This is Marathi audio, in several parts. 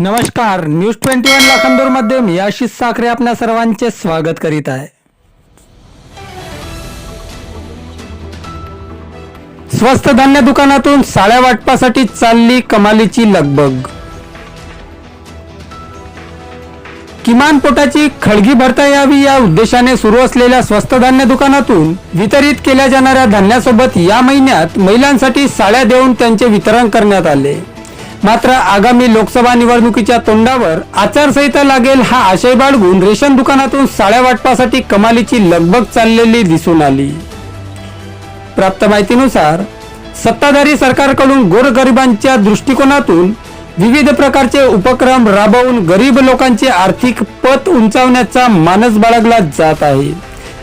नमस्कार न्यूज ट्वेंटी वन लाखांदूरमध्ये मी आशिष साखरे आपल्या सर्वांचे स्वागत करीत आहे. स्वस्त धान्य दुकानातून साड्या वाटपासाठी चालली कमालीची लगबग. किमान पोटाची खळगी भरता यावी या उद्देशाने सुरू असलेल्या स्वस्त धान्य दुकानातून वितरित केल्या जाणाऱ्या धान्यासोबत या महिन्यात महिलांसाठी साड्या देऊन त्यांचे वितरण करण्यात आले. मात्र आगामी लोकसभा निवडणुकीच्या तोंडावर आचारसंहिता लागेल हा आशय बाळगून रेशन दुकानातून साड्या वाटपासाठी कमालीची लगबग चाललेली दिसून आली. प्राप्त माहितीनुसार सत्ताधारी सरकारकडून गोरगरिबांच्या दृष्टिकोनातून विविध प्रकारचे उपक्रम राबवून गरीब लोकांचे आर्थिक पत उंचावण्याचा मानस बाळगला जात आहे.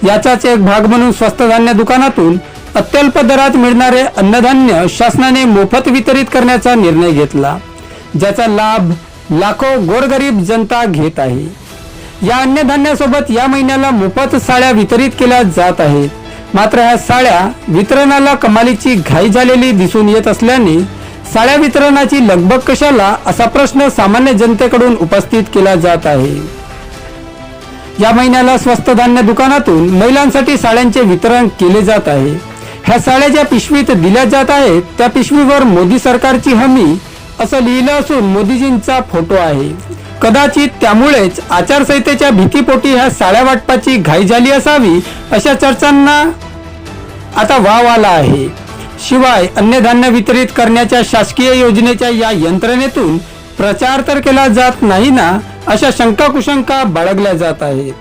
याचाच एक भाग म्हणून स्वस्त धान्य दुकानातून अत्यल्प दरात मिळणारे अन्नधान्य शासनाने मोफत वितरित करण्याचा निर्णय घेतला ज्याचा लाभ लाखो गोरगरीब जनता घेत आहे. या अन्नधान्यासोबत या महिन्याला मोफत साड्या वितरित केल्या जात आहेत. मात्र ह्या साड्या वितरणाला कमालीची घाई झालेली दिसून येत असल्याने साड्या वितरणाची लगबग कशाला असा प्रश्न सामान्य जनतेकडून उपस्थित केला जात आहे. या महिन्याला स्वस्त धान्य दुकानातून महिलांसाठी साड्यांचे वितरण केले जात आहे. ह्या साड्या ज्या पिशवीत दिल्या जात आहेत. त्या पिशवीवर मोदी सरकारची हमी असं लिहिलं असून मोदीजींचा फोटो आहे. कदाचित त्यामुळेच आचारसंहितेच्या भीतीपोटी ह्या साड्या वाटपाची घाई झाली असावी अशा चर्चांना आता वाव आला आहे. शिवाय अन्नधान्य वितरित करण्याच्या शासकीय योजनेच्या या यंत्रणेतून प्रचार तर केला जात नाही ना अशा शंका कुशंका बाळगल्या जात आहेत.